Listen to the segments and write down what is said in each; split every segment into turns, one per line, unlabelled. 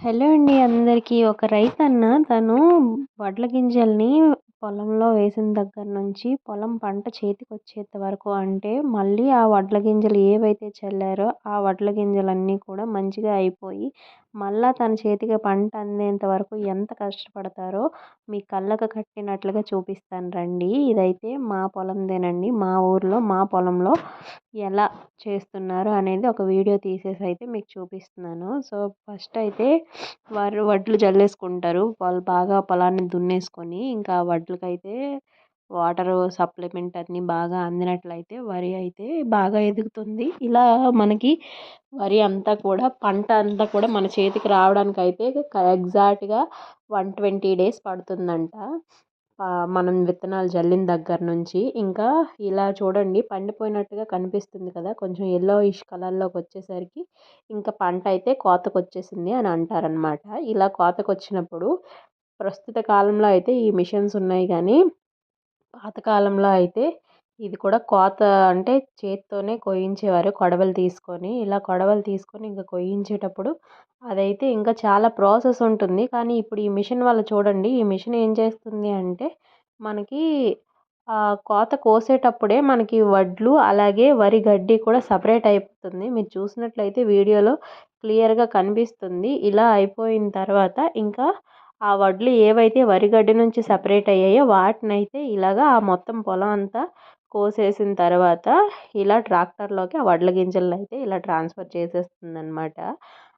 Hello అండి అందరికీ. ఒక రైతన్న తను వడ్ల గింజల్ని పొలంలో వేసిన దగ్గర నుంచి పొలం పంట చేతికి వచ్చేంత వరకు అంటే మళ్ళీ ఆ వడ్ల గింజలు ఏవైతే చల్లారో ఆ వడ్ల గింజలన్నీ కూడా మంచిగా అయిపోయి మళ్ళీ తన చేతికి పంట అందేంత వరకు ఎంత కష్టపడతారో మీ కళ్ళకు కట్టినట్లుగా చూపిస్తాను రండి. ఇదైతే మా పొలందేనండి. మా ఊర్లో మా పొలంలో ఎలా చేస్తున్నారు అనేది ఒక వీడియో తీసేసి అయితే మీకు చూపిస్తున్నాను. సో ఫస్ట్ అయితే వారు వడ్లు జల్లేసుకుంటారు. వాళ్ళు బాగా పొలాన్ని దున్నేసుకొని ఇంకా వడ్లకైతే వాటర్ సప్లిమెంట్ అన్నీ బాగా అందినట్లయితే వరి అయితే బాగా ఎదుగుతుంది. ఇలా మనకి వరి అంతా కూడా పంట అంతా కూడా మన చేతికి రావడానికి అయితే ఎగ్జాక్ట్గా వన్ ట్వంటీ డేస్ పడుతుందంట. మనం విత్తనాలు జల్లిన దగ్గర నుంచి. ఇంకా ఇలా చూడండి పండిపోయినట్టుగా కనిపిస్తుంది కదా కొంచెం ఎల్లోయిష్ కలర్లోకి వచ్చేసరికి ఇంకా పంట అయితే కోతకు వచ్చేసింది అని అంటారనమాట ఇలా కోతకు వచ్చినప్పుడు ప్రస్తుత కాలంలో అయితే ఈ మిషన్స్ ఉన్నాయి కానీ పాతకాలంలో అయితే ఇది కూడా కోత అంటే చేత్తోనే కోయించేవారు కొడవలు తీసుకొని ఇలా కొడవలు తీసుకొని ఇంకా కొయ్యించేటప్పుడు అదైతే ఇంకా చాలా ప్రాసెస్ ఉంటుంది. కానీ ఇప్పుడు ఈ మిషన్ వల్ల చూడండి ఈ మిషన్ ఏం చేస్తుంది అంటే మనకి కోత కోసేటప్పుడే మనకి వడ్లు అలాగే వరి గడ్డి కూడా సపరేట్ అయిపోతుంది. మీరు చూసినట్లయితే వీడియోలో క్లియర్గా కనిపిస్తుంది. ఇలా అయిపోయిన తర్వాత ఇంకా ఆ వడ్లు ఏవైతే వరి గడ్డి నుంచి సపరేట్ అయ్యాయో వాటిని అయితే ఇలాగా ఆ మొత్తం పొలం అంతా కోసేసిన తర్వాత ఇలా ట్రాక్టర్లోకి ఆ వడ్ల గింజలను అయితే ఇలా ట్రాన్స్ఫర్ చేసేస్తుంది అనమాట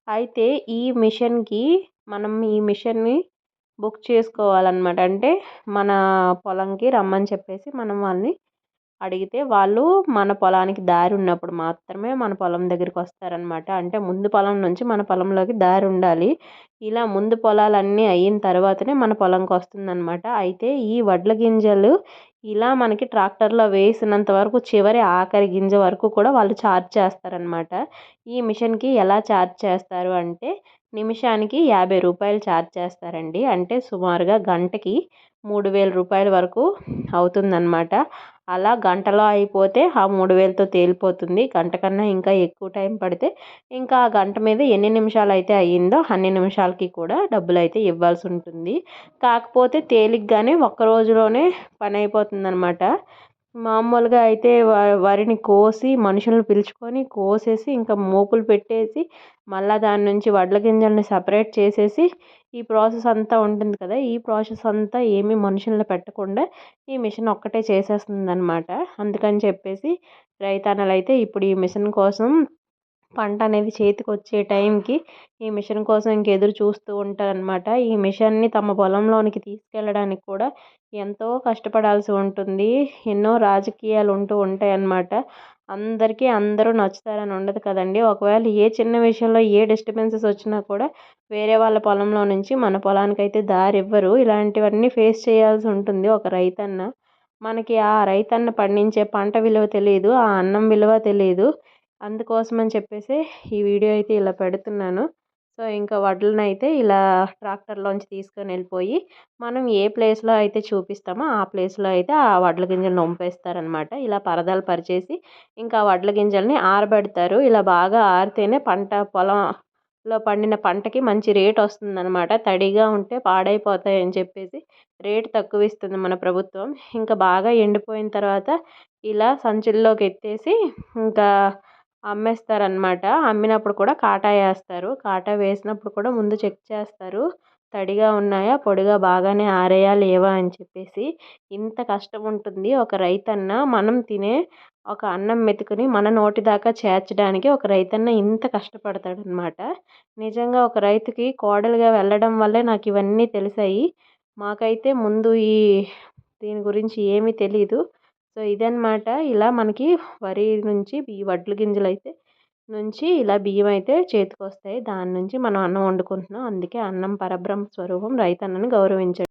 అయితే ఈ మిషన్కి మనం ఈ మిషన్ని బుక్ చేసుకోవాలన్నమాట. అంటే మన పొలంకి రమ్మని చెప్పేసి మనం వాళ్ళని అడిగితే వాళ్ళు మన పొలానికి దారి ఉన్నప్పుడు మాత్రమే మన పొలం దగ్గరికి వస్తారనమాట అంటే ముందు పొలం నుంచి మన పొలంలోకి దారి ఉండాలి. ఇలా ముందు పొలాలన్నీ అయిన తర్వాతనే మన పొలంకి వస్తుందన్నమాట. అయితే ఈ వడ్ల గింజలు ఇలా మనకి ట్రాక్టర్లో వేసినంత వరకు చివరి ఆఖరి గింజ వరకు కూడా వాళ్ళు ఛార్జ్ చేస్తారనమాట ఈ మిషన్కి ఎలా ఛార్జ్ చేస్తారు అంటే నిమిషానికి యాభై రూపాయలు ఛార్జ్ చేస్తారండి. అంటే సుమారుగా గంటకి మూడు వేల రూపాయల వరకు అవుతుందన్నమాట. అలా గంటలో అయిపోతే ఆ మూడు వేలతో తేలిపోతుంది. గంట కన్నా ఇంకా ఎక్కువ టైం పడితే ఇంకా ఆ గంట మీద ఎన్ని నిమిషాలు అయితే అయ్యిందో అన్ని నిమిషాలకి కూడా డబ్బులు అయితే ఇవ్వాల్సి ఉంటుంది. కాకపోతే తేలిగ్గానే ఒక్క రోజులోనే పని అయిపోతుందన్నమాట. మామూలుగా అయితే వరిని కోసి మనుషులను పిలుచుకొని కోసేసి ఇంకా మోపులు పెట్టేసి మళ్ళీ దాని నుంచి వడ్ల గింజల్ని సపరేట్ చేసేసి ఈ ప్రాసెస్ అంతా ఉంటుంది కదా ఈ ప్రాసెస్ అంతా ఏమీ మనుషులను పెట్టకుండా ఈ మిషన్ ఒక్కటే చేసేస్తుంది అనమాట అందుకని చెప్పేసి రైతన్నలు అయితే ఇప్పుడు ఈ మిషన్ కోసం పంట అనేది చేతికి వచ్చే టైంకి ఈ మిషన్ కోసం ఇంక ఎదురు చూస్తూ ఉంటారనమాట ఈ మిషన్ని తమ పొలంలోనికి తీసుకెళ్ళడానికి కూడా ఎంతో కష్టపడాల్సి ఉంటుంది. ఎన్నో రాజకీయాలు ఉంటూ ఉంటాయి అన్నమాట అందరికీ అందరూ నచ్చుతారని ఉండదు కదండి. ఒకవేళ ఏ చిన్న విషయంలో ఏ డిస్టర్బెన్సెస్ వచ్చినా కూడా వేరే వాళ్ళ పొలంలో నుంచి మన పొలానికి అయితే దారి ఇవ్వరు ఇలాంటివన్నీ ఫేస్ చేయాల్సి ఉంటుంది ఒక రైతన్న. మనకి ఆ రైతన్న పండించే పంట విలువ తెలియదు ఆ అన్నం విలువ తెలియదు అందుకోసం అని చెప్పేసి ఈ వీడియో అయితే ఇలా పెడుతున్నాను. సో ఇంకా వడ్లను అయితే ఇలా ట్రాక్టర్లోంచి తీసుకొని వెళ్ళిపోయి మనం ఏ ప్లేస్లో అయితే చూపిస్తామో ఆ ప్లేస్లో అయితే ఆ వడ్ల గింజలను నొంపేస్తారనమాట. ఇలా పరదాలు పరిచేసి ఇంకా వడ్ల గింజల్ని ఆరబెడతారు. ఇలా బాగా ఆరితేనే పంట పొలంలో పండిన పంటకి మంచి రేట్ వస్తుందన్నమాట తడిగా ఉంటే పాడైపోతాయని చెప్పేసి రేట్ తక్కువ ఇస్తుంది మన ప్రభుత్వం. ఇంకా బాగా ఎండిపోయిన తర్వాత ఇలా సంచుల్లోకి ఎత్తేసి ఇంకా అమ్మేస్తారనమాట అమ్మినప్పుడు కూడా కాటా వేస్తారు. కాటా వేసినప్పుడు కూడా ముందు చెక్ చేస్తారు. తడిగా ఉన్నాయా? పొడిగా బాగానే ఆరాయా? లేవా? అని చెప్పేసి ఇంత కష్టం ఉంటుంది ఒక రైతన్న. మనం తినే ఒక అన్నం మెతుకుని మన నోటి దాకా చేర్చడానికి ఒక రైతన్న ఇంత కష్టపడతాడనమాట నిజంగా ఒక రైతుకి కోడలుగా వెళ్ళడం వల్లే నాకు ఇవన్నీ తెలిసాయి. మాకైతే ముందు ఈ దీని గురించి ఏమీ తెలీదు. సో ఇదన్నమాట. ఇలా మనకి వరి నుంచి ఈ వడ్ల గింజలు అయితే నుంచి ఇలా బియ్యం అయితే చేతికి వస్తాయి దాని నుంచి మనం అన్నం వండుకుంటున్నాం. అందుకే అన్నం పరబ్రహ్మ స్వరూపం రైతన్నని గౌరవించండి